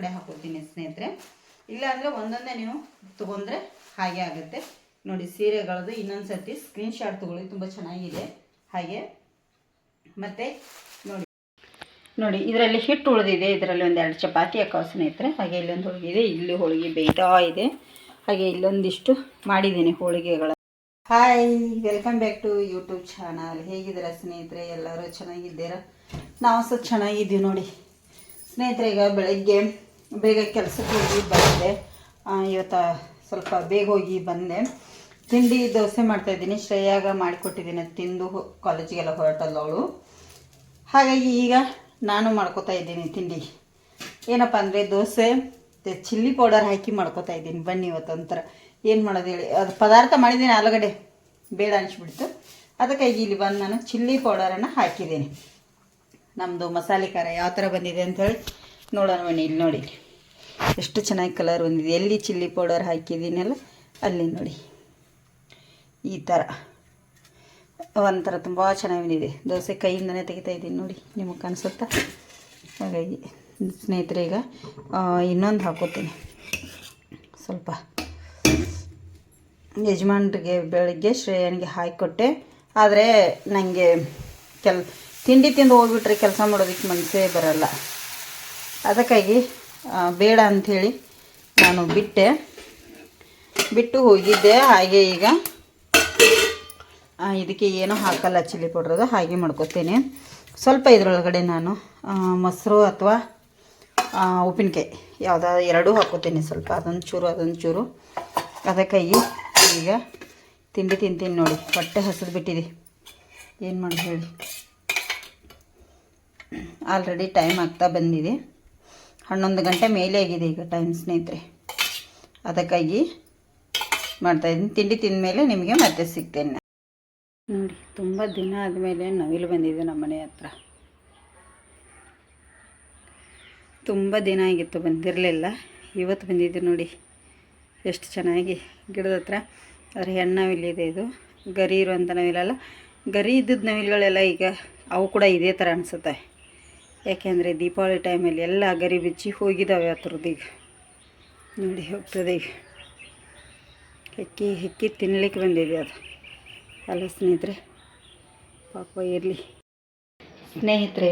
ಕಡೆ ಹಾಕೋತೀನಿ ಸ್ನೇಹಿತರೆ. ಇಲ್ಲ ಅಂದರೆ ಒಂದೊಂದೇ ನೀವು ತೊಗೊಂಡ್ರೆ ಹಾಗೆ ಆಗುತ್ತೆ. ನೋಡಿ, ಸೀರೆಗಳದ್ದು ಇನ್ನೊಂದು ಸರ್ತಿ ಸ್ಕ್ರೀನ್ ಶಾಟ್ ತೊಗೊಳ್ಳಿ, ತುಂಬ ಚೆನ್ನಾಗಿದೆ. ಹಾಗೆ. ಮತ್ತು ನೋಡಿ. ನೋಡಿ, ಇದರಲ್ಲಿ ಹಿಟ್ಟು ಉಳಿದಿದೆ. ಇದರಲ್ಲಿ ಒಂದೆರಡು ಚಪಾತಿ ಹಾಕೋ ಸ್ನೇಹಿತರೆ. ಹಾಗೆ ಇಲ್ಲೊಂದು ಹೋಳಿಗೆ ಇದೆ. ಇಲ್ಲಿ ಹೋಳಿಗೆ ಬೇಯ್ತಾ ಇದೆ. ಹಾಗೆ ಇಲ್ಲೊಂದಿಷ್ಟು ಮಾಡಿದ್ದೀನಿ ಹೋಳಿಗೆಗಳ. Hi welcome back to YouTube channel ಹೇಗಿದ್ದೀರಾ ಸ್ನೇಹಿತರೆ? ಎಲ್ಲರೂ ಚೆನ್ನಾಗಿದ್ದೀರಾ? ನಾವು ಸಹ ಚೆನ್ನಾಗಿದ್ದೀವಿ ನೋಡಿ. ಸ್ನೇಹಿತರೆ, ಈಗ ಬೆಳಗ್ಗೆ ಬೇಗ ಕೆಲಸಕ್ಕೆ ಹೋಗಿ ಬಂದೆ. ಇವತ್ತು ಸ್ವಲ್ಪ ಬೇಗ ಹೋಗಿ ಬಂದೆ. ತಿಂಡಿ ದೋಸೆ ಮಾಡ್ತಾಯಿದ್ದೀನಿ ಶ್ರೇಯಾಗ ಮಾಡಿಕೊಟ್ಟಿದ್ದೀನಿ. ತಿಂದು ಕಾಲೇಜಿಗೆಲ್ಲ ಹೊರಟಲ್ಲ ಅವಳು ಹಾಗಾಗಿ ಈಗ ನಾನು ಮಾಡ್ಕೋತಾ ಇದ್ದೀನಿ ತಿಂಡಿ. ಏನಪ್ಪ ಅಂದರೆ ದೋಸೆ ಚಿಲ್ಲಿ ಪೌಡರ್ ಹಾಕಿ ಮಾಡ್ಕೋತಾ ಇದ್ದೀನಿ. ಬನ್ನಿ ಇವತ್ತು ಒಂಥರ. ಏನು ಮಾಡೋದು ಹೇಳಿ. ಅದು ಪದಾರ್ಥ ಮಾಡಿದ್ದೀನಿ ಆಲೂಗಡ್ಡೆ. ಬೇಡ ಅನಿಸ್ಬಿಡ್ತು. ಅದಕ್ಕಾಗಿ ಇಲ್ಲಿ ಬಂದು ನಾನು ಚಿಲ್ಲಿ ಪೌಡರನ್ನು ಹಾಕಿದ್ದೀನಿ. ನಮ್ಮದು ಮಸಾಲೆ ಖಾರ ಯಾವ ಥರ ಬಂದಿದೆ ಅಂಥೇಳಿ ನೋಡೋಣ ಬನ್ನಿ, ಇಲ್ಲಿ ನೋಡಿ. ಎಷ್ಟು ಚೆನ್ನಾಗಿ ಕಲರ್ ಬಂದಿದೆ. ಎಲ್ಲಿ ಚಿಲ್ಲಿ ಪೌಡರ್ ಹಾಕಿದ್ದೀನಲ್ಲ, ಅಲ್ಲಿ ನೋಡಿ. ಈ ಥರ ಒಂಥರ ತುಂಬ ಚೆನ್ನಾಗಿ ಬಂದಿದೆ. ದೋಸೆ ಕೈಯಿಂದನೇ ತೆಗಿತಾ ಇದ್ದೀನಿ ನೋಡಿ, ನಿಮಗೆ ಕಾಣಿಸುತ್ತಾ? ಹಾಗಾಗಿ, ಸ್ನೇಹಿತರೆ ಈಗ ಇನ್ನೊಂದು ಹಾಕೋತೀನಿ. ಸ್ವಲ್ಪ ಯಜಮಾನ್ರಿಗೆ ಬೆಳಗ್ಗೆ ಶ್ರೇಯನಿಗೆ ಹಾಕಿಕೊಟ್ಟೆ ಆದರೆ ನನಗೆ ಕೆಲ್, ತಿಂಡಿ ತಿಂದು ಹೋಗ್ಬಿಟ್ರೆ ಕೆಲಸ ಮಾಡೋದಕ್ಕೆ ಮನಸ್ಸೇ ಬರಲ್ಲ. ಅದಕ್ಕಾಗಿ ಬೇಡ ಅಂಥೇಳಿ ನಾನು ಬಿಟ್ಟೆ. ಬಿಟ್ಟು ಹೋಗಿದ್ದೆ, ಹಾಗೆ ಈಗ ಇದಕ್ಕೆ ಏನೂ ಹಾಕಲ್ಲ, ಚಿಲ್ಲಿ ಪೌಡ್ರದು, ಹಾಗೆ ಮಾಡ್ಕೊತೀನಿ. ಸ್ವಲ್ಪ ಇದರೊಳಗಡೆ ನಾನು ಮೊಸರು ಅಥವಾ ಉಪ್ಪಿನಕಾಯಿ, ಯಾವುದೋ, ಎರಡೂ ಹಾಕೋತೀನಿ ಸ್ವಲ್ಪ ಅದೊಂದು ಚೂರು ಅದೊಂದು ಚೂರು ಅದಕ್ಕಾಗಿ ಈಗ ತಿಂಡಿ ತಿಂತೀನಿ ನೋಡಿ, ಹೊಟ್ಟೆ ಹಸಿದು ಬಿಟ್ಟಿದೆ. ಏನು ಮಾಡಿ ಹೇಳಿ? ಆಲ್ರೆಡಿ ಟೈಮ್ ಆಗ್ತಾ ಬಂದಿದೆ. ಹನ್ನೊಂದು ಗಂಟೆ ಮೇಲೆ ಆಗಿದೆ ಈಗ ಟೈಮ್ ಸ್ನೇಹಿತರೆ. ಅದಕ್ಕಾಗಿ ಮಾಡ್ತಾ ಇದ್ದೀನಿ. ತಿಂಡಿ ತಿಂದ ಮೇಲೆ ನಿಮಗೆ ಮತ್ತೆ ಸಿಗ್ತೇನೆ. ನೋಡಿ, ತುಂಬ ದಿನ ಆದಮೇಲೆ ನವಿಲು ಬಂದಿದೆ ನಮ್ಮ ಮನೆ ಹತ್ರ. ತುಂಬ ದಿನ ಆಗಿತ್ತು, ಬಂದಿರಲಿಲ್ಲ. ಇವತ್ತು ಬಂದಿದ್ದು ನೋಡಿ, ಎಷ್ಟು ಚೆನ್ನಾಗಿ ಗಿಡದ ಹತ್ರ. ಅದ್ರ ನವಿಲಿದೆ ಇದು. ಗರಿ ಇರುವಂಥ ನವಿಲಲ್ಲ ಗರಿ ಇದ್ದದ್ದು ನವಿಲುಗಳೆಲ್ಲ ಈಗ ಅವು ಕೂಡ ಇದೇ ಥರ ಅನಿಸುತ್ತೆ. ಯಾಕೆಂದರೆ ದೀಪಾವಳಿ ಟೈಮಲ್ಲಿ ಎಲ್ಲ ಗರಿ ಬಿಚ್ಚಿ ಹೋಗಿದ್ದಾವೆ ಈಗ. ನೋಡಿ ಹೋಗ್ತದೆ ಈಗ. ಹೆಕ್ಕಿ ಹೆಕ್ಕಿ ತಿನ್ನಲಿಕ್ಕೆ ಬಂದಿದೆ ಅದು. ಅಲ್ಲ ಸ್ನೇಹಿತರೆ, ಪಾಪ ಇರಲಿ. ಸ್ನೇಹಿತರೆ,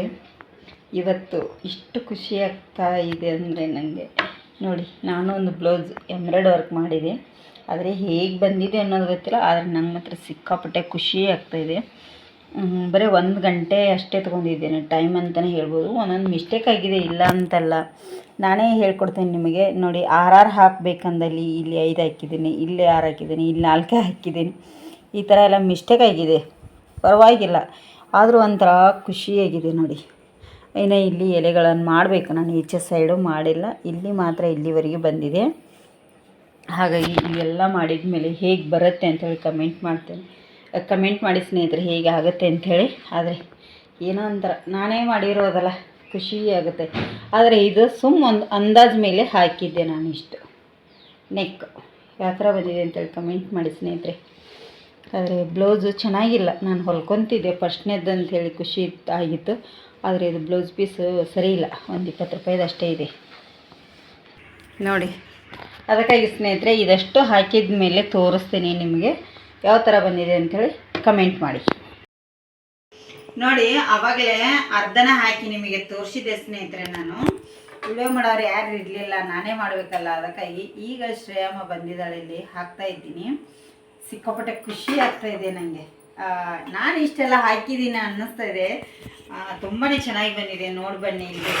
ಇವತ್ತು ಇಷ್ಟು ಖುಷಿ ಆಗ್ತಾ ಇದೆ ಅಂದರೆ ನನಗೆ ನೋಡಿ ನಾನು ಒಂದು ಬ್ಲೌಸ್ ಎಂಬ್ರಾಯ್ಡ್ ವರ್ಕ್ ಮಾಡಿದೆ. ಆದರೆ ಹೇಗೆ ಬಂದಿದೆ ಅನ್ನೋದು ಗೊತ್ತಿಲ್ಲ, ಆದರೆ ನಂಗೆ ಮಾತ್ರ ಸಿಕ್ಕಾಪಟ್ಟೆ ಖುಷಿ ಆಗ್ತಾಯಿದೆ ಬರೀ ಒಂದು ಗಂಟೆ ಅಷ್ಟೇ ತೊಗೊಂಡಿದ್ದೇನೆ. ಟೈಮ್ ಅಂತಲೇ ಹೇಳ್ಬೋದು. ಒಂದೊಂದು ಮಿಸ್ಟೇಕ್ ಆಗಿದೆ, ಇಲ್ಲ ಅಂತಲ್ಲ. ನಾನೇ ಹೇಳ್ಕೊಡ್ತೇನೆ ನಿಮಗೆ. ನೋಡಿ, ಆರ್ ಆರ್ ಹಾಕಬೇಕಂದಲ್ಲಿ ಇಲ್ಲಿ ಐದು ಹಾಕಿದ್ದೀನಿ, ಇಲ್ಲಿ ಆರು ಹಾಕಿದ್ದೀನಿ, ಇಲ್ಲಿ ನಾಲ್ಕೇ ಹಾಕಿದ್ದೀನಿ. ಈ ಥರ ಎಲ್ಲ ಮಿಸ್ಟೇಕ್ ಆಗಿದೆ. ಪರವಾಗಿಲ್ಲ. ಆದರೂ ಒಂಥರ ಖುಷಿಯಾಗಿದೆ ನೋಡಿ. ಇನ್ನು ಇಲ್ಲಿ ಎಲೆಗಳನ್ನು ಮಾಡಬೇಕು. ನಾನು ಈಚೆ ಸೈಡು ಮಾಡಿಲ್ಲ. ಇಲ್ಲಿ ಮಾತ್ರ ಇಲ್ಲಿವರೆಗೆ ಬಂದಿದೆ. ಹಾಗಾಗಿ ಇವೆಲ್ಲ ಮಾಡಿದ ಮೇಲೆ ಹೇಗೆ ಬರುತ್ತೆ ಅಂತೇಳಿ ಕಮೆಂಟ್ ಮಾಡ್ತೇನೆ. ಕಮೆಂಟ್ ಮಾಡಿ ಸ್ನೇಹಿತರೆ, ಹೇಗೆ ಆಗುತ್ತೆ ಅಂಥೇಳಿ ಆದರೆ ಏನೋ ಒಂಥರ, ನಾನೇ ಮಾಡಿರೋದಲ್ಲ, ಖುಷಿ ಆಗುತ್ತೆ. ಆದರೆ ಇದು ಸುಮ್ಮ ಒಂದು ಅಂದಾಜು ಮೇಲೆ ಹಾಕಿದ್ದೆ ನಾನು ಇಷ್ಟು. ನೆಕ್, ಯಾವ ಥರ ಬಂದಿದೆ ಅಂತೇಳಿ ಕಮೆಂಟ್ ಮಾಡಿ ಸ್ನೇಹಿತರೆ. ಆದರೆ ಬ್ಲೌಸು ಚೆನ್ನಾಗಿಲ್ಲ, ನಾನು ಹೊಲ್ಕೊತಿದ್ದೆ ಫಸ್ಟ್ನೇದ್ದು ಅಂಥೇಳಿ ಖುಷಿ ಆಗಿತ್ತು. ಆದರೆ ಇದು ಬ್ಲೌಸ್ ಪೀಸು ಸರಿ ಇಲ್ಲ, ಒಂದು ಇಪ್ಪತ್ತು ರೂಪಾಯಿದು ಅಷ್ಟೇ ಇದೆ. ನೋಡಿ, ಅದಕ್ಕಾಗಿ ಸ್ನೇಹಿತರೆ, ಇದಷ್ಟು ಹಾಕಿದ ಮೇಲೆ ತೋರಿಸ್ತೀನಿ ನಿಮಗೆ. ಯಾವ ಥರ ಬಂದಿದೆ ಅಂಥೇಳಿ ಕಮೆಂಟ್ ಮಾಡಿ. ನೋಡಿ, ಅವಾಗಲೇ ಅರ್ಧನ ಹಾಕಿ ನಿಮಗೆ ತೋರಿಸಿದೆ ಸ್ನೇಹಿತರೆ ನಾನು. ವಿಡಿಯೋ ಮಾಡೋರು ಯಾರು ಇರಲಿಲ್ಲ, ನಾನೇ ಮಾಡಬೇಕಲ್ಲ, ಅದಕ್ಕಾಗಿ ಈಗ ಶ್ರೇಯಮ್ಮ ಬಂದಿದ್ದಾಳೆ ಇಲ್ಲಿ, ಹಾಕ್ತಾ ಇದ್ದೀನಿ. ಸಿಕ್ಕಾಪಟ್ಟೆ ಖುಷಿ ಆಗ್ತಾ ಇದೆ ನನಗೆ ನಾನು ಇಷ್ಟೆಲ್ಲ ಹಾಕಿದ್ದೀನಿ ಅನ್ನಿಸ್ತಾ ಇದೆ. ತುಂಬಾ ಚೆನ್ನಾಗಿ ಬಂದಿದೆ, ನೋಡಿ ಬನ್ನಿ ಇಲ್ಲಿ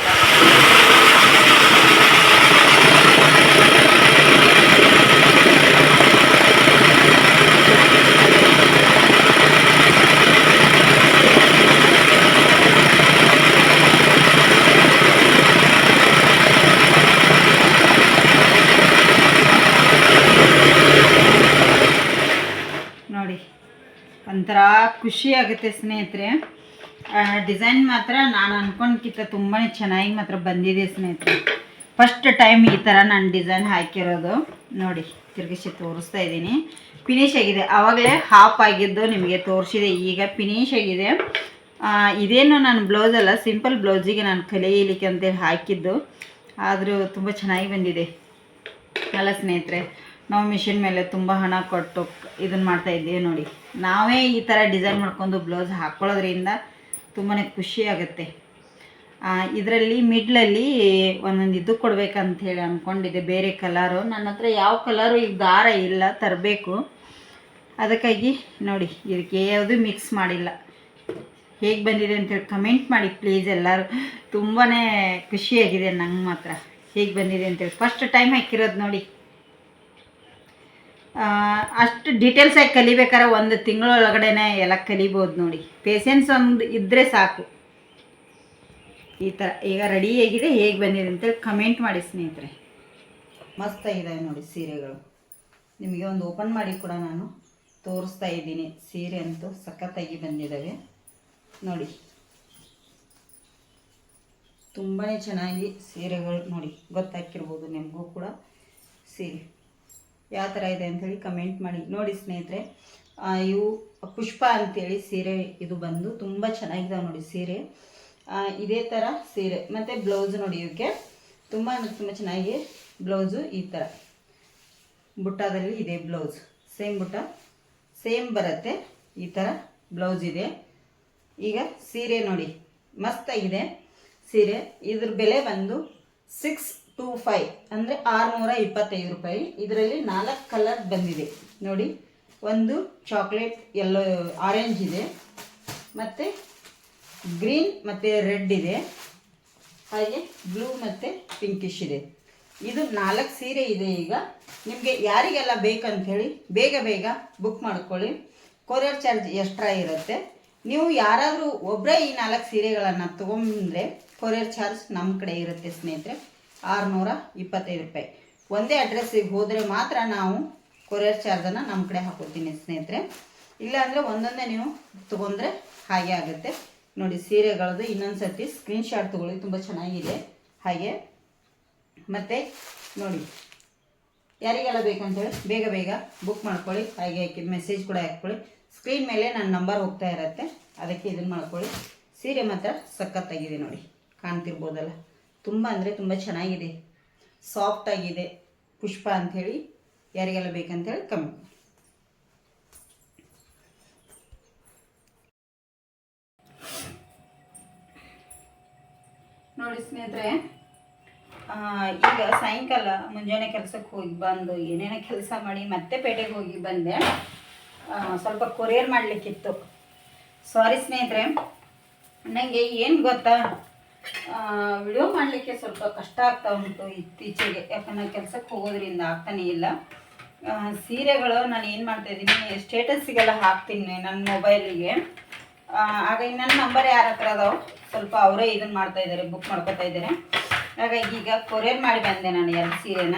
ನೋಡಿ ಒಂಥರ ಖುಷಿ ಆಗುತ್ತೆ ಸ್ನೇಹಿತರೆ. ಡಿಸೈನ್ ಮಾತ್ರ ನಾನು ಅನ್ಕೊಂಡ್ಕಿಂತ ತುಂಬಾ ಚೆನ್ನಾಗಿ ಮಾತ್ರ ಬಂದಿದೆ ಸ್ನೇಹಿತರೆ. ಫಸ್ಟ್ ಟೈಮ್ ಈ ಥರ ನಾನು ಡಿಸೈನ್ ಹಾಕಿರೋದು. ನೋಡಿ, ತಿರುಗಿಸಿ ತೋರಿಸ್ತಾ ಇದ್ದೀನಿ. ಫಿನಿಶ್ ಆಗಿದೆ. ಆವಾಗಲೇ ಹಾಫ್ ಆಗಿದ್ದು ನಿಮಗೆ ತೋರಿಸಿದೆ. ಈಗ ಫಿನಿಶ್ ಆಗಿದೆ. ಇದೇನು ನಾನು ಬ್ಲೌಸ್ ಅಲ್ಲ ಸಿಂಪಲ್ ಬ್ಲೌಸಿಗೆ ನಾನು ಕಲಿಯಲಿಕ್ಕೆ ಅಂತೇಳಿ ಹಾಕಿದ್ದು. ಆದರೂ ತುಂಬ ಚೆನ್ನಾಗಿ ಬಂದಿದೆ. ಅಲ್ಲ ಸ್ನೇಹಿತರೆ. ನಾವು ಮಿಷಿನ್ ಮೇಲೆ ತುಂಬ ಹಣ ಕೊಟ್ಟು ಇದನ್ನು ಮಾಡ್ತಾ ಇದ್ದೀವಿ ನೋಡಿ. ನಾವೇ ಈ ಥರ ಡಿಸೈನ್ ಮಾಡ್ಕೊಂಡು ಬ್ಲೌಸ್ ಹಾಕ್ಕೊಳ್ಳೋದ್ರಿಂದ ತುಂಬಾ ಖುಷಿ ಆಗುತ್ತೆ. ಇದರಲ್ಲಿ ಮಿಡ್ಲಲ್ಲಿ ಒಂದೊಂದು ಇದು ಕೊಡಬೇಕಂತ ಹೇಳಿ ಅಂದ್ಕೊಂಡಿದ್ದೆ ಬೇರೆ ಕಲರು ನನ್ನ ಹತ್ರ ಯಾವ ಕಲರು ಈಗ ದಾರ ಇಲ್ಲ, ತರಬೇಕು. ಅದಕ್ಕಾಗಿ ನೋಡಿ, ಇದಕ್ಕೆ ಯಾವುದು ಮಿಕ್ಸ್ ಮಾಡಿಲ್ಲ. ಹೇಗೆ ಬಂದಿದೆ ಅಂತೇಳಿ ಕಮೆಂಟ್ ಮಾಡಿ ಪ್ಲೀಸ್ ಎಲ್ಲರೂ. ತುಂಬಾ ಖುಷಿಯಾಗಿದೆ ನಂಗೆ ಮಾತ್ರ. ಹೇಗೆ ಬಂದಿದೆ ಅಂತೇಳಿ ಫಸ್ಟ್ ಟೈಮ್ ಹಾಕಿರೋದು ನೋಡಿ. ಅಷ್ಟು ಡೀಟೇಲ್ಸಾಗಿ ಕಲಿಬೇಕಾದ್ರೆ ಒಂದು ತಿಂಗಳೊಳಗಡೆನೆ ಎಲ್ಲ ಕಲಿಬೋದು ನೋಡಿ. ಪೇಷನ್ಸ್ ಒಂದು ಇದ್ದರೆ ಸಾಕು. ಈ ಥರ ಈಗ ರೆಡಿ ಆಗಿದೆ ಹೇಗೆ ಬಂದಿದೆ ಅಂತೇಳಿ ಕಮೆಂಟ್ ಮಾಡಿ ಸ್ನೇಹಿತರೆ. ಮಸ್ತಾಗಿದೆ ನೋಡಿ ಸೀರೆಗಳು. ನಿಮಗೆ ಒಂದು ಓಪನ್ ಮಾಡಿ ಕೂಡ ನಾನು ತೋರಿಸ್ತಾ ಇದ್ದೀನಿ. ಸೀರೆ ಅಂತೂ ಸಖತ್ತಾಗಿ ಬಂದಿದ್ದಾವೆ. ನೋಡಿ. ತುಂಬಾ ಚೆನ್ನಾಗಿ ಸೀರೆಗಳು ನೋಡಿ ಗೊತ್ತಾಕಿರ್ಬೋದು ನಿಮಗೂ ಕೂಡ ಸೀರೆ. ಯಾವ ಥರ ಇದೆ ಅಂಥೇಳಿ ಕಮೆಂಟ್ ಮಾಡಿ. ನೋಡಿ ಸ್ನೇಹಿತರೆ ಇವು ಪುಷ್ಪ ಅಂತೇಳಿ ಸೀರೆ ಇದು ಬಂದು ತುಂಬ ಚೆನ್ನಾಗಿದೆ ನೋಡಿ ಸೀರೆ. ಇದೇ ಥರ ಸೀರೆ. ಮತ್ತು ಬ್ಲೌಸ್ ನೋಡಿ ಇವಕ್ಕೆ ತುಂಬ ಅಂದರೆ ತುಂಬ ಚೆನ್ನಾಗಿ ಬ್ಲೌಸು ಈ ಥರ ಬುಟ್ಟದಲ್ಲಿ ಇದೆ ಬ್ಲೌಸ್ ಸೇಮ್ ಬುಟ್ಟ ಸೇಮ್ ಬರುತ್ತೆ. ಈ ಥರ ಬ್ಲೌಸ್ ಇದೆ. ಈಗ ಸೀರೆ ನೋಡಿ. ಮಸ್ತಾಗಿದೆ ಸೀರೆ. ಇದ್ರ ಬೆಲೆ ಬಂದು ಸಿಕ್ಸ್ ಟೂ ಫೈವ್ ಅಂದರೆ ಆರುನೂರ ಇಪ್ಪತ್ತೈದು ರೂಪಾಯಿ. ಇದರಲ್ಲಿ ನಾಲ್ಕು ಕಲರ್ ಬಂದಿದೆ. ನೋಡಿ, ಒಂದು ಚಾಕ್ಲೇಟ್ ಎಲ್ಲೋ ಆರೆಂಜ್ ಇದೆ. ಮತ್ತು ಗ್ರೀನ್ ಮತ್ತು ರೆಡ್ ಇದೆ. ಹಾಗೆ ಬ್ಲೂ ಮತ್ತು ಪಿಂಕಿಶ್ ಇದೆ. ಇದು ನಾಲ್ಕು ಸೀರೆ ಇದೆ ಈಗ. ನಿಮಗೆ ಯಾರಿಗೆಲ್ಲ ಬೇಕಂಥೇಳಿ ಬೇಗ ಬೇಗ ಬುಕ್ ಮಾಡ್ಕೊಳ್ಳಿ. ಕೊರಿಯರ್ ಚಾರ್ಜ್ ಎಕ್ಸ್ಟ್ರಾ ಇರುತ್ತೆ. ನೀವು ಯಾರಾದರೂ ಒಬ್ಬರೇ ಈ ನಾಲ್ಕು ಸೀರೆಗಳನ್ನು ತೊಗೊಂಡ್ರೆ ಕೊರಿಯರ್ ಚಾರ್ಜ್ ನಮ್ಮ ಕಡೆ ಇರುತ್ತೆ ಸ್ನೇಹಿತರೆ. ಆರುನೂರ ಇಪ್ಪತ್ತೈದು ರೂಪಾಯಿ. ಒಂದೇ ಅಡ್ರೆಸ್ಸಿಗೆ ಹೋದರೆ ಮಾತ್ರ ನಾವು ಕೊರಿಯರ್ ಚಾರ್ಜನ್ನು ನಮ್ಮ ಕಡೆ ಹಾಕೋತೀನಿ ಸ್ನೇಹಿತರೆ. ಇಲ್ಲಾಂದರೆ ಒಂದೊಂದೇ ನೀವು ತೊಗೊಂಡ್ರೆ ಹಾಗೆ ಆಗುತ್ತೆ. ನೋಡಿ ಸೀರೆಗಳದ್ದು ಇನ್ನೊಂದು ಸರ್ತಿ ಸ್ಕ್ರೀನ್ಶಾಟ್ ತೊಗೊಳ್ಳಿ, ತುಂಬ ಚೆನ್ನಾಗಿದೆ. ಹಾಗೆ. ಮತ್ತು ನೋಡಿ, ಯಾರಿಗೆಲ್ಲ ಬೇಕಂತೇಳಿ ಬೇಗ ಬೇಗ ಬುಕ್ ಮಾಡ್ಕೊಳ್ಳಿ, ಹಾಗೆ ಮೆಸೇಜ್ ಕೂಡ ಹಾಕ್ಕೊಳ್ಳಿ. ಸ್ಕ್ರೀನ್ ಮೇಲೆ ನನ್ನ ನಂಬರ್ ಹೋಗ್ತಾ ಇರತ್ತೆ. ಅದಕ್ಕೆ ಇದನ್ನು ಮಾಡ್ಕೊಳ್ಳಿ. ಸೀರೆ ಮಾತ್ರ ಸಖತ್ತಾಗಿದೆ ನೋಡಿ. ಕಾಣ್ತಿರ್ಬೋದಲ್ಲ. ತುಂಬ ಅಂದರೆ ತುಂಬ ಚೆನ್ನಾಗಿದೆ. ಸಾಫ್ಟ್ ಆಗಿದೆ. ಪುಷ್ಪ ಅಂಥೇಳಿ ಯಾರಿಗೆಲ್ಲ ಬೇಕಂತೇಳಿ ಕಮ್ಮಿ ನೋಡಿ ಸ್ನೇಹಿತರೆ ಈಗ ಸಾಯಂಕಾಲ ಮುಂಜಾನೆ ಕೆಲಸಕ್ಕೆ ಹೋಗಿ ಬಂದು ಏನೇನೋ ಕೆಲಸ ಮಾಡಿ ಮತ್ತೆ ಪೇಟೆಗೆ ಹೋಗಿ ಬಂದೆ. ಸ್ವಲ್ಪ ಕೊರಿಯರ್ ಮಾಡಲಿಕ್ಕಿತ್ತು. ಸಾರಿ ಸ್ನೇಹಿತರೆ ನನಗೆ ಏನು ಗೊತ್ತಾ? ವಿಡಿಯೋ ಮಾಡಲಿಕ್ಕೆ ಸ್ವಲ್ಪ ಕಷ್ಟ ಆಗ್ತಾ ಉಂಟು ಇತ್ತೀಚೆಗೆ, ಯಾಕಂದ್ರೆ ಕೆಲಸಕ್ಕೆ ಹೋಗೋದ್ರಿಂದ ಆಗ್ತಾನೇ ಇಲ್ಲ. ಸೀರೆಗಳು ನಾನು ಏನು ಮಾಡ್ತಾ ಇದ್ದೀನಿ ಸ್ಟೇಟಸ್ಸಿಗೆಲ್ಲ ಹಾಕ್ತೀನಿ ನನ್ನ ಮೊಬೈಲಿಗೆ. ಹಾಗಾಗಿ ನನ್ನ ನಂಬರ್ ಯಾರ ಹತ್ರ ಅದಾವೆ, ಸ್ವಲ್ಪ ಅವರೇ ಇದನ್ನು ಮಾಡ್ತಾ ಇದ್ದಾರೆ ಬುಕ್ ಮಾಡ್ಕೊತಾ ಇದ್ದಾರೆ ಹಾಗಾಗಿ ಈಗ ಕೊರಿಯರ್ ಮಾಡಿ ಬಂದೆ ನಾನು ಎರಡು ಸೀರೆನ.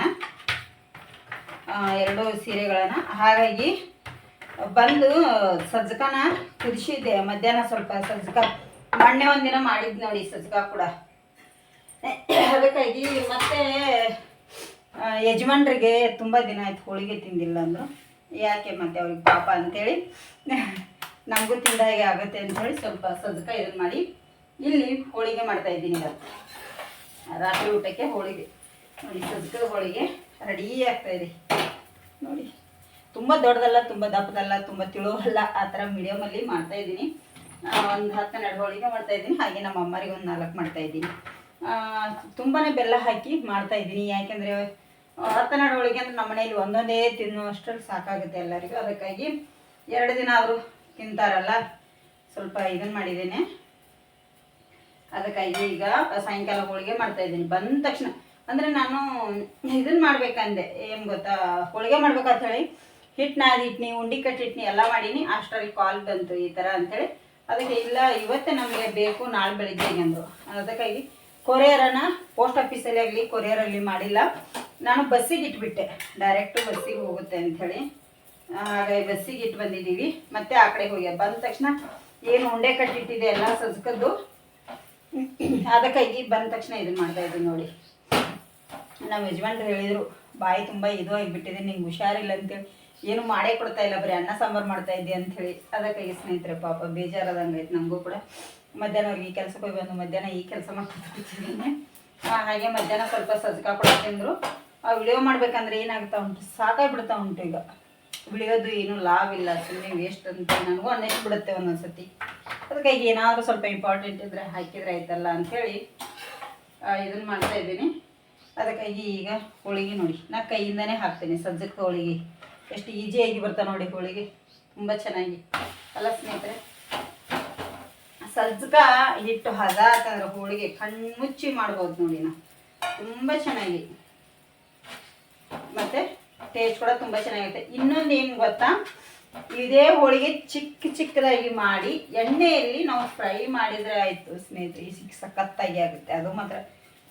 ಎರಡು ಸೀರೆಗಳನ್ನು. ಹಾಗಾಗಿ ಬಂದು ಸಜ್ಜಕನ ಕುದಿಸಿದ್ದೆ, ಮಧ್ಯಾಹ್ನ ಸ್ವಲ್ಪ ಸಜ್ಜಕ ಮೊನ್ನೆ ಒಂದಿನ ಮಾಡಿದ್ ನೋಡಿ ಸಜ್ಜಕ ಕೂಡ. ಅದಕ್ಕಾಗಿ ಮತ್ತೆ ಯಜಮಾನ್ರಿಗೆ ತುಂಬ ದಿನ ಆಯ್ತು ಹೋಳಿಗೆ ತಿಂದಿಲ್ಲ ಅಂದ್ರು. ಯಾಕೆ ಮತ್ತೆ ಅವ್ರಿಗೆ ಪಾಪ ಅಂತೇಳಿ ನಮಗೂ ತಿಂದ ಹಾಗೆ ಆಗುತ್ತೆ ಹೇಳಿ ಸ್ವಲ್ಪ ಸಜ್ಜಕ ಇದನ್ನು ಮಾಡಿ ಇಲ್ಲಿ ಹೋಳಿಗೆ ಮಾಡ್ತಾ ಇದ್ದೀನಿ ರಾತ್ರಿ ಊಟಕ್ಕೆ ಹೋಳಿಗೆ. ನೋಡಿ ಸಜ್ಜಕದ ಹೋಳಿಗೆ ರೆಡಿ ಆಗ್ತಾ ಇದೆ. ನೋಡಿ, ತುಂಬ ದೊಡ್ಡದಲ್ಲ, ತುಂಬ ದಪ್ಪದಲ್ಲ, ತುಂಬ ತಿಳುವಲ್ಲ, ಆ ಥರ ಮಾಡ್ತಾ ಇದ್ದೀನಿ. ಒಂದು ಹತ್ತು ಹನ್ನೆರಡು ಹೋಳಿಗೆ ಮಾಡ್ತಾ ಇದ್ದೀನಿ. ಹಾಗೆ ನಮ್ಮ ಅಮ್ಮರಿಗೆ ಒಂದು ನಾಲ್ಕು ಮಾಡ್ತಾ ಇದ್ದೀನಿ. ತುಂಬಾ ಬೆಲ್ಲ ಹಾಕಿ ಮಾಡ್ತಾ ಇದ್ದೀನಿ. ಯಾಕೆಂದ್ರೆ ಹತ್ತು ಹೋಳಿಗೆ ಅಂದ್ರೆ ನಮ್ಮ ಮನೇಲಿ ಒಂದೊಂದೇ ತಿನ್ನುವಷ್ಟರಲ್ಲಿ ಸಾಕಾಗುತ್ತೆ ಎಲ್ಲರಿಗೂ. ಅದಕ್ಕಾಗಿ ಎರಡು ದಿನ ಆದರೂ ತಿಂತಾರಲ್ಲ, ಸ್ವಲ್ಪ ಇದನ್ನು ಮಾಡಿದ್ದೇನೆ. ಅದಕ್ಕಾಗಿ ಈಗ ಸಾಯಂಕಾಲ ಹೋಳಿಗೆ ಮಾಡ್ತಾ ಇದ್ದೀನಿ. ಬಂದ ತಕ್ಷಣ, ಅಂದರೆ ನಾನು ಇದನ್ನ ಮಾಡ್ಬೇಕಂದೆ. ಏನು ಗೊತ್ತಾ? ಹೋಳಿಗೆ ಮಾಡ್ಬೇಕಂತ ಹೇಳಿ ಹಿಟ್ಟು ನಾದಿಟ್ನಿ ಉಂಡಿ ಕಟ್ಟಿಟ್ನಿ, ಎಲ್ಲ ಮಾಡೀನಿ. ಅಷ್ಟರಲ್ಲಿ ಕಾಲ್ ಬಂತು ಈ ಥರ ಅಂಥೇಳಿ ಅದಕ್ಕೆ ಇಲ್ಲ, ಇವತ್ತೇ ನಮಗೆ ಬೇಕು, ನಾಳೆ ಬೆಳಿಗ್ಗೆ ಅಂದರು. ಅದಕ್ಕಾಗಿ ಕೊರಿಯರನ್ನು ಪೋಸ್ಟ್ ಆಫೀಸಲ್ಲಿ ಆಗಲಿ ಕೊರಿಯರಲ್ಲಿ ಮಾಡಿಲ್ಲ. ನಾನು ಬಸ್ಸಿಗೆ ಇಟ್ಬಿಟ್ಟೆ. ಡೈರೆಕ್ಟು ಬಸ್ಸಿಗೆ ಹೋಗುತ್ತೆ ಅಂಥೇಳಿ. ಹಾಗಾಗಿ ಬಸ್ಸಿಗೆ ಇಟ್ಟು ಬಂದಿದ್ದೀವಿ. ಮತ್ತೆ ಆ ಕಡೆ ಹೋಗಿ. ಬಂದ ತಕ್ಷಣ ಏನು ಉಂಡೆ ಕಟ್ಟಿಟ್ಟಿದೆ ಎಲ್ಲ ಸಜ್ಕದ್ದು. ಅದಕ್ಕಾಗಿ ಬಂದ ತಕ್ಷಣ ಇದನ್ನ ಮಾಡ್ತಾ ಇದ್ದೀನಿ ನೋಡಿ. ನಮ್ಮ ಯಜಮಾನ್ರು ಹೇಳಿದರು, ಬಾಯಿ ತುಂಬ ಇದು ಆಗಿಬಿಟ್ಟಿದೆ, ನಿಂಗೆ ಹುಷಾರಿಲ್ಲ ಅಂತೇಳಿ ಏನು ಮಾಡೇ ಕೊಡ್ತಾ ಇಲ್ಲ ಬರೀ ಅನ್ನ ಸಾಂಬಾರು ಮಾಡ್ತಾ ಇದ್ದೆ ಅಂಥೇಳಿ ಅದಕ್ಕಾಗಿ ಸ್ನೇಹಿತರೆ ಪಾಪ ಬೇಜಾರದಂಗೆ ಐತೆ ನನಗೂ ಕೂಡ. ಮಧ್ಯಾಹ್ನ ಅವ್ರಿಗೆ ಈ ಕೆಲಸಕ್ಕೆ ಹೋಗಿ ಬಂದು ಮಧ್ಯಾಹ್ನ ಈ ಕೆಲಸ ಆ, ಹಾಗೆ ಮಧ್ಯಾಹ್ನ ಸ್ವಲ್ಪ ಸಜ್ಜಕ ಕೂಡ ಆ ವಿಡಿಯೋ ಮಾಡ್ಬೇಕಂದ್ರೆ ಏನಾಗ್ತಾ ಉಂಟು? ಸಾಕಾಗ್ಬಿಡ್ತಾ ಉಂಟು ಈಗ. ವಿಡಿಯೋದು ಏನು ಲಾಭ ಇಲ್ಲ ಸುಮ್ಮನೆ ವೇಸ್ಟ್ ಅಂತ ನನಗೂ ಅನ್ನಿಸ್ಬಿಡುತ್ತೆ ಬಿಡುತ್ತೆ ಒಂದೊಂದ್ಸತಿ. ಅದಕ್ಕೆ ಈಗ ಏನಾದರೂ ಸ್ವಲ್ಪ ಇಂಪಾರ್ಟೆಂಟ್ ಇದ್ದರೆ ಹಾಕಿದ್ರೆ ಆಯ್ತಲ್ಲ ಅಂಥೇಳಿ ಇದನ್ನು ಮಾಡ್ತಾ ಇದ್ದೀನಿ. ಅದಕ್ಕಾಗಿ ಈಗ ಹೋಳಿಗೆ ನೋಡಿ. ನಾ ಕೈಯಿಂದನೇ ಹಾಕ್ತೀನಿ ಸಜ್ಜಕ್ಕೆ ಹೋಳಿಗೆ. ಎಷ್ಟು ಈಸಿಯಾಗಿ ಬರ್ತಾ ನೋಡಿ ಹೋಳಿಗೆ ತುಂಬ ಚೆನ್ನಾಗಿ. ಅಲ್ಲ ಸ್ನೇಹಿತರೆ ಸಜ್ಜಕ ಹಿಟ್ಟು ಹದ ಅಂತಂದ್ರೆ ಹೋಳಿಗೆ ಕಣ್ಮುಚ್ಚಿ ಮಾಡ್ಬೋದು ನೋಡಿ ನಾ ತುಂಬ ಚೆನ್ನಾಗಿ. ಮತ್ತೆ ಟೇಸ್ಟ್ ಕೂಡ ತುಂಬ ಚೆನ್ನಾಗಿರುತ್ತೆ. ಇನ್ನೊಂದು ಏನು ಗೊತ್ತಾ? ಇದೇ ಹೋಳಿಗೆ ಚಿಕ್ಕ ಚಿಕ್ಕದಾಗಿ ಮಾಡಿ ಎಣ್ಣೆಯಲ್ಲಿ ನಾವು ಫ್ರೈ ಮಾಡಿದರೆ ಆಯಿತು ಸ್ನೇಹಿತರೆ ಸಿಕ್ಕ ಸಖತ್ತಾಗಿ ಆಗುತ್ತೆ. ಅದು ಮಾತ್ರ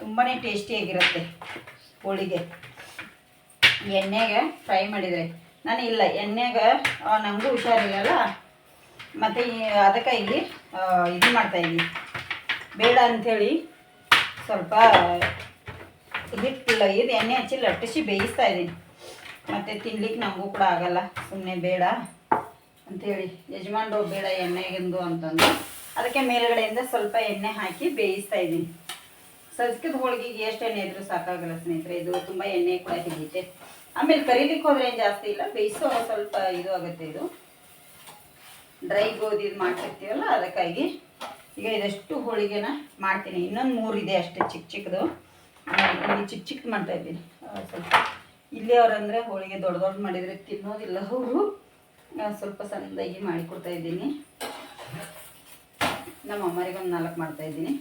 ತುಂಬಾ ಟೇಸ್ಟಿಯಾಗಿರುತ್ತೆ ಹೋಳಿಗೆ. ಎಣ್ಣೆಗೆ ಫ್ರೈ ಮಾಡಿದರೆ. ನಾನು ಇಲ್ಲ, ಎಣ್ಣೆಗೆ ನನಗೂ ಹುಷಾರಿಲ್ಲಲ್ಲ ಮತ್ತು ಅದಕ್ಕೆ ಇಲ್ಲಿ ಇದು ಇದು ಮಾಡ್ತಾಯಿದ್ದೀನಿ ಬೇಡ ಅಂಥೇಳಿ ಸ್ವಲ್ಪ ಹಿಟ್ಟಿಲ್ಲ ಇದು ಎಣ್ಣೆ ಹಚ್ಚಿ ಲಟ್ಟಿಸಿ ಬೇಯಿಸ್ತಾ ಇದ್ದೀನಿ ಮತ್ತು ತಿನ್ಲಿಕ್ಕೆ ನಮಗೂ ಕೂಡ ಆಗಲ್ಲ ಸುಮ್ಮನೆ ಬೇಡ ಅಂಥೇಳಿ. ಯಜಮಾನ್ರು ಬೇಡ ಎಣ್ಣೆಗೆಂದು ಅಂತಂದು. ಅದಕ್ಕೆ ಮೇಲುಗಡೆಯಿಂದ ಸ್ವಲ್ಪ ಎಣ್ಣೆ ಹಾಕಿ ಬೇಯಿಸ್ತಾ ಇದ್ದೀನಿ ಸಜ್ಕದ ಹೋಳಿಗೆಗೆ ಎಷ್ಟು ಎಣ್ಣೆ ಇದ್ರೂ ಸಾಕಾಗಲ್ಲ ಸ್ನೇಹಿತರೆ, ಇದು ತುಂಬ ಎಣ್ಣೆ ಕೂಡ ಹಿಡಿಯುತ್ತೆ. ಆಮೇಲೆ ಕರೀಲಿಕ್ಕೆ ಹೋದ್ರೆ ಏನು ಜಾಸ್ತಿ ಇಲ್ಲ. ಬೇಯಿಸೋ ಸ್ವಲ್ಪ ಇದು ಆಗುತ್ತೆ ಇದು. ಡ್ರೈ ಗೋಧಿ ಮಾಡ್ತಿರ್ತೀವಲ್ಲ, ಅದಕ್ಕಾಗಿ ಈಗ ಇದಷ್ಟು ಹೋಳಿಗೆನ ಮಾಡ್ತೀನಿ. ಇನ್ನೊಂದು ಮೂರು ಇದೆ ಅಷ್ಟೇ ಚಿಕ್ಕ ಚಿಕ್ಕದು ಇಲ್ಲಿ ಚಿಕ್ಕ ಚಿಕ್ಕದು ಮಾಡ್ತಾ ಇದ್ದೀನಿ. ಸ್ವಲ್ಪ ಇಲ್ಲಿ ಅವರಂದರೆ ಹೋಳಿಗೆ ದೊಡ್ಡ ದೊಡ್ಡ ಮಾಡಿದರೆ ತಿನ್ನೋದಿಲ್ಲ ಅವರು. ಸ್ವಲ್ಪ ಸಣ್ಣದಾಗಿ ಮಾಡಿಕೊಡ್ತಾ ಇದ್ದೀನಿ. ನಮ್ಮ ಅಮ್ಮರಿಗೆ ಒಂದು ನಾಲ್ಕು ಮಾಡ್ತಾ ಇದ್ದೀನಿ.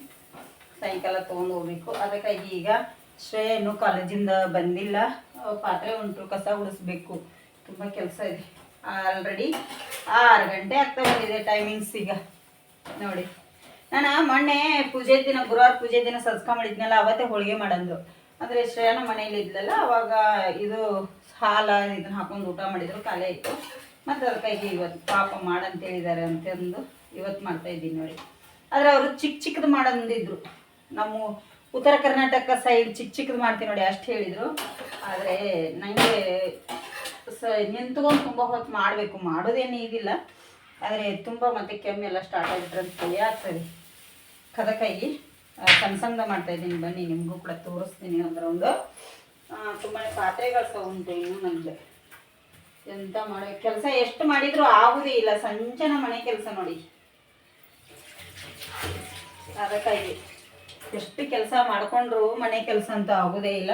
ಸಾಯಂಕಾಲ ತೊಗೊಂಡು ಹೋಗ್ಬೇಕು. ಅದಕ್ಕಾಗಿ ಈಗ ಶ್ರೇಯ ಇನ್ನೂ ಕಾಲೇಜಿಂದ ಬಂದಿಲ್ಲ. ಪಾತ್ರೆ ಉಂಟು, ಕಸ ಉಡಿಸ್ಬೇಕು. ತುಂಬ ಕೆಲಸ ಇದೆ. ಆಲ್ರೆಡಿ ಆರು ಗಂಟೆ ಆಗ್ತಾ ಬಂದಿದೆ ಟೈಮಿಂಗ್ಸ್ ಈಗ. ನೋಡಿ. ನಾನು ಮೊನ್ನೆ ಪೂಜೆ ದಿನ, ಗುರುವಾರ ಪೂಜೆ ದಿನ ಸಜ್ಕ ಮಾಡಿದ್ನಲ್ಲ ಅವತ್ತೇ ಹೋಳಿಗೆ ಮಾಡಂದು. ಅಂದರೆ ಶ್ರೇಯನ ಮನೇಲಿ ಇದ್ಲಲ್ಲ, ಅವಾಗ ಇದು ಹಾಲ ಇದನ್ನ ಹಾಕೊಂಡು ಊಟ ಮಾಡಿದ್ರು ಖಾಲಿ ಇತ್ತು. ಮತ್ತು ಅದಕ್ಕಾಗಿ ಇವತ್ತು ಪಾಪ ಮಾಡಂತ ಹೇಳಿದ್ದಾರೆ ಅಂತಂದು ಇವತ್ತು ಮಾಡ್ತಾ ಇದ್ದೀನಿ ನೋಡಿ. ಆದರೆ ಅವರು ಚಿಕ್ಕ ಚಿಕ್ಕದು ಮಾಡಂದಿದ್ರು. ನಮ್ಮ ಉತ್ತರ ಕರ್ನಾಟಕ ಸೈಡ್ ಚಿಕ್ಕ ಚಿಕ್ಕದು ಮಾಡ್ತೀನಿ ನೋಡಿ, ಅಷ್ಟು ಹೇಳಿದರು. ಆದರೆ ನನಗೆ ಸ ನಿಂತ್ಕೊಂಡು ತುಂಬ ಹೊತ್ತು ಮಾಡಬೇಕು, ಮಾಡೋದೇನು ಇದಿಲ್ಲ. ಆದರೆ ತುಂಬ ಮತ್ತೆ ಕೆಮ್ಮೆಲ್ಲ ಸ್ಟಾರ್ಟ್ ಆಗಿದ್ರೆ ಅಂತ ಸರಿ ಆಗ್ತದೆ. ಕದಕಾಯಿ ಸಣ್ಣ ಸಣ್ಣ ಮಾಡ್ತಾ ಇದ್ದೀನಿ, ಬನ್ನಿ, ನಿಮಗೂ ಕೂಡ ತೋರಿಸ್ತೀನಿ ಒಂದು. ರೌಂಡು ತುಂಬಾ ಪಾತ್ರೆಗಳು ಸಹ ಉಂಟು ಇನ್ನೂ ನನಗೆ ಎಂತ ಮಾಡೋ ಕೆಲಸ ಎಷ್ಟು ಮಾಡಿದರೂ ಆಗುದೇ ಇಲ್ಲ. ಸಂಜನ ಮನೆ ಕೆಲಸ ನೋಡಿ. ಅದಕ್ಕಾಗಿ ಎಷ್ಟು ಕೆಲಸ ಮಾಡಿಕೊಂಡ್ರು ಮನೆ ಕೆಲಸ ಅಂತ ಆಗೋದೇ ಇಲ್ಲ.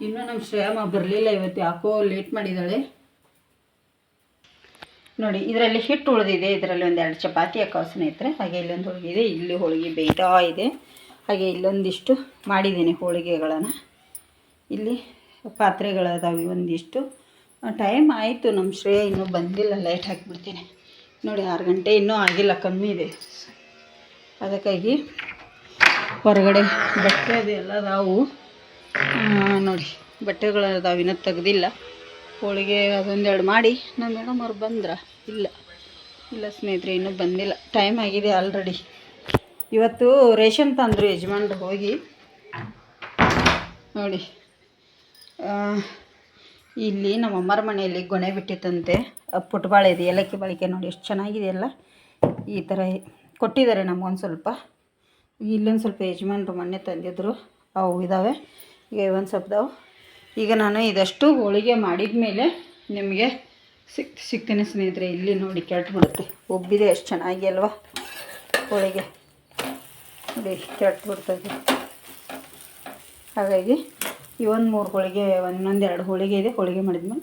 ಇನ್ನೂ ನಮ್ಮ ಶ್ರೇಯಮ್ಮ ಬರಲಿಲ್ಲ ಇವತ್ತು, ಯಾಕೋ ಲೇಟ್ ಮಾಡಿದ್ದಾಳೆ ನೋಡಿ, ಇದರಲ್ಲಿ ಹಿಟ್ಟು ಉಳಿದಿದೆ. ಇದರಲ್ಲಿ ಒಂದು ಎರಡು ಚಪಾತಿ ಹಾಕೋ ಸ್ನೇಹಿತರೆ. ಹಾಗೆ ಇಲ್ಲೊಂದು ಹೋಳಿಗೆ ಇದೆ. ಇಲ್ಲಿ ಹೋಳಿಗೆ ಬೇಯ್ತಾ ಇದೆ. ಹಾಗೆ ಇಲ್ಲೊಂದಿಷ್ಟು ಮಾಡಿದ್ದೀನಿ ಹೋಳಿಗೆಗಳನ್ನು. ಇಲ್ಲಿ ಪಾತ್ರೆಗಳದಾವೆ ಒಂದಿಷ್ಟು. ಟೈಮ್ ಆಯಿತು. ನಮ್ಮ ಶ್ರೇಯ ಇನ್ನೂ ಬಂದಿಲ್ಲ. ಲೈಟ್ ಹಾಕಿಬಿಡ್ತೀನಿ. ನೋಡಿ, ಆರು ಗಂಟೆ ಇನ್ನೂ ಆಗಿಲ್ಲ. ಕಮ್ಮಿ ಇದೆ. ಅದಕ್ಕಾಗಿ ಹೊರಗಡೆ ಬಟ್ಟೆ ಅದೆಲ್ಲ ಅದಾವು ನೋಡಿ, ಬಟ್ಟೆಗಳು ಅದಾವೆ, ಇನ್ನೂ ತೆಗ್ದಿಲ್ಲ. ಹೋಳಿಗೆ ಅದೊಂದೆರಡು ಮಾಡಿ. ನಮ್ಮ ಮೇಡಮ್ ಅವ್ರು ಬಂದ್ರ? ಇಲ್ಲ. ಇಲ್ಲ ಸ್ನೇಹಿತರೆ, ಇನ್ನೂ ಬಂದಿಲ್ಲ. ಟೈಮ್ ಆಗಿದೆ ಆಲ್ರೆಡಿ ಇವತ್ತು ರೇಷನ್ ತಂದರು ಯಜಮಾನ್ರು ಹೋಗಿ. ನೋಡಿ ಇಲ್ಲಿ ನಮ್ಮ ಅಮ್ಮರ ಮನೆಯಲ್ಲಿ ಗೊನೆ ಬಿಟ್ಟಿತ್ತಂತೆ. ಪುಟ್ಬಾಳೆ ಇದೆ, ಏಲಕ್ಕಿ ಬಾಳಿಕೆ ನೋಡಿ, ಎಷ್ಟು ಚೆನ್ನಾಗಿದೆಯಲ್ಲ ಈ ಥರ ಕೊಟ್ಟಿದ್ದಾರೆ ನಮಗೊಂದು ಸ್ವಲ್ಪ. ಇಲ್ಲೊಂದು ಸ್ವಲ್ಪ ಯಜಮಾನ್ರು ಮೊನ್ನೆ ತಂದಿದ್ರು. ಅವು ಇದ್ದಾವೆ ಈಗ ಒಂದು ಸ್ವಲ್ಪ ಇದಾವೆ ಈಗ ನಾನು ಇದಷ್ಟು ಹೋಳಿಗೆ ಮಾಡಿದ ಮೇಲೆ ನಿಮಗೆ ಸಿಕ್ ಸಿಕ್ತೀನಿ ಸ್ನೇಹಿತರೆ, ಇಲ್ಲಿ ನೋಡಿ ಕೆಟ್ಟು ಬಿಡುತ್ತೆ ಒಬ್ಬಿದೆ ಎಷ್ಟು ಚೆನ್ನಾಗಿ ಅಲ್ವಾ ಹೋಳಿಗೆ. ನೋಡಿ ಕೆಟ್ಟು ಬಿಡ್ತದೆ ಹಾಗಾಗಿ ಈ ಒಂದು ಮೂರು ಹೋಳಿಗೆ, ಒಂದೊಂದು ಎರಡು ಹೋಳಿಗೆ ಇದೆ. ಹೋಳಿಗೆ ಮಾಡಿದ್ಮೇಲೆ